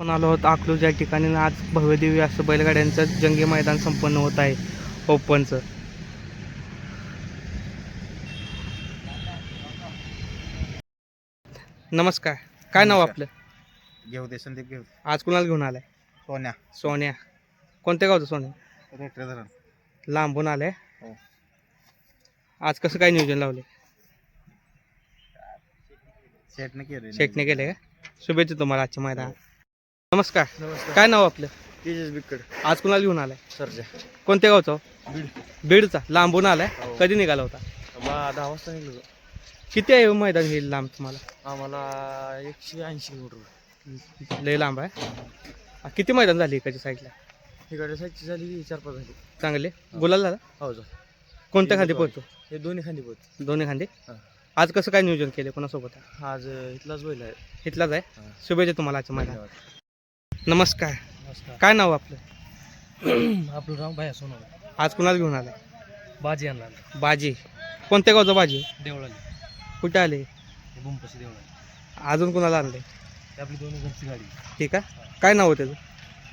आपण आलो आहोत अकलूज या ठिकाणी आज भव्यदिव्य असं बैलगाड्यांचं जंगी मैदान संपन्न होत आहे ओपनचं. नमस्कार. काय नाव. आपलं? घेऊ दे संदीप घेऊ आज कुणाला घेऊन आलाय? सोन्या. सोन्या. कोणत्या गावचं सोन्या? रेटर धरण. लांबून आलाय. हो. आज कसं काय नियोजन लावले सेटने केले शेटने केले का? शुभेच्छा तुम्हाला आजच्या मैदान नमस्कार. नमस्कार. काय नाव आपलं? तेजस बिक्कड आज कुणाला घेऊन आलाय? सरजा. कोणत्या गावचं? हो? बीड. बीडचा. लांबून आलाय. हो. कधी निघाला होता? दहा वाजता निघलो किती आहे हो मैदान हे लांब तुम्हाला? आम्हाला एकशे ऐंशी किलोमीटर लय लांब आहे. आ, किती मैदान झाली इकडच्या साईडला इकडे साईडची झाली चार पाच झाली. चांगले. गुलाल झाला? हो जा. कोणत्या खांदी पोहतो हे दोन्ही खांदी पोत दोन्ही खांदे? हा. आज कसं काय नियोजन केलं कोणासोबत? आज इथलाच बैल आहे. इथलाच आहे? हा. शुभेच्छा तुम्हाला आजच्या मैदान धन्यवाद. नमस्कार. नमस्कार. काय नाव आपलं? आपलं राम भाया सोनवणे. आज कुणाला घेऊन आलाय? बाजी आणला बाजी. कोणत्या गावचं बाजी? देवळाली. कुठे आले? बुंपशी देवळाली. अजून कुणाला आणले ती आपली दोन्ही घरची गाडी ठीक आहे. काय नाव आहे त्याचं?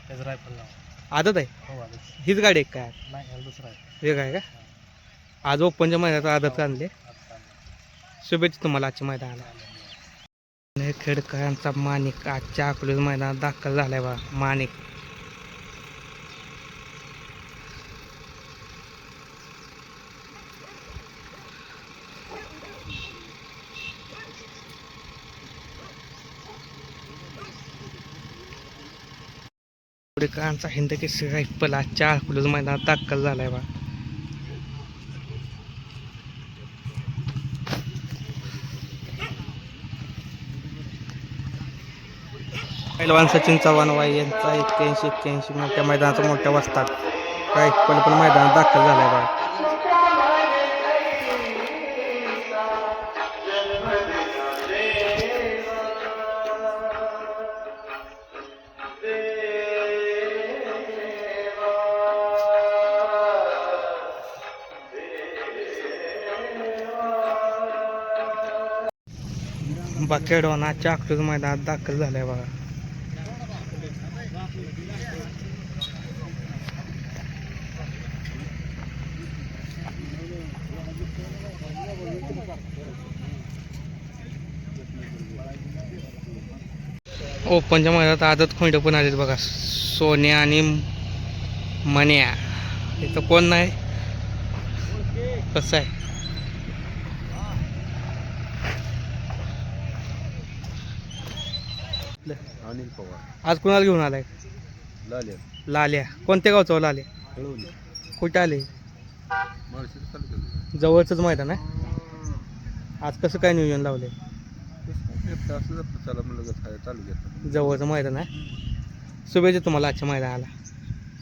त्याचं रायफल नाव. आदत आहे? हो आलं हीच गाडी आहे काय नाही ह्याला दुसरा आहे. वेगळं आहे का? आज ओपनच्या मैदानात आदत आणले आता शुभेच्छा तुम्हाला आजच्या मैदानाला. खेडकरांचा माणिक आजच्या अकलूज मैदानात दाखल झालाय बा माणिक. खेडकरांचा हिंद केसरी रायफल आजच्या अकलूज मैदानात दाखल झालाय बा. पैलवान सचिन चव्हाण वाई यांचा एक्क्याऐंशी एक्क्याऐंशी मोठ्या मैदानाचा मोठ्या वाजतात काय पण पण मैदानात दाखल झालाय बा बाकेडवाना अकलूज मैदानात दाखल झालाय बघा. ओपनच्या मैदानात आदत खोंड पण आलेत बघा. सोन्या आणि मन्या इथं कोण नाही? कसं आहे? अनिल पवार. आज कुणाला घेऊन आलाय? लाल्या. लाल्या. कोणत्या गावचं हो लाल्या? कळवली. कुठे आले? तालुक्यात. जवळचंच मैदान आहे? आज कसं काय नियोजन लावले असंच आपलं चला म्हणलं घेतलं जवळचं मैदान आहे? शुभेच्छा तुम्हाला आजच्या मैदानाला.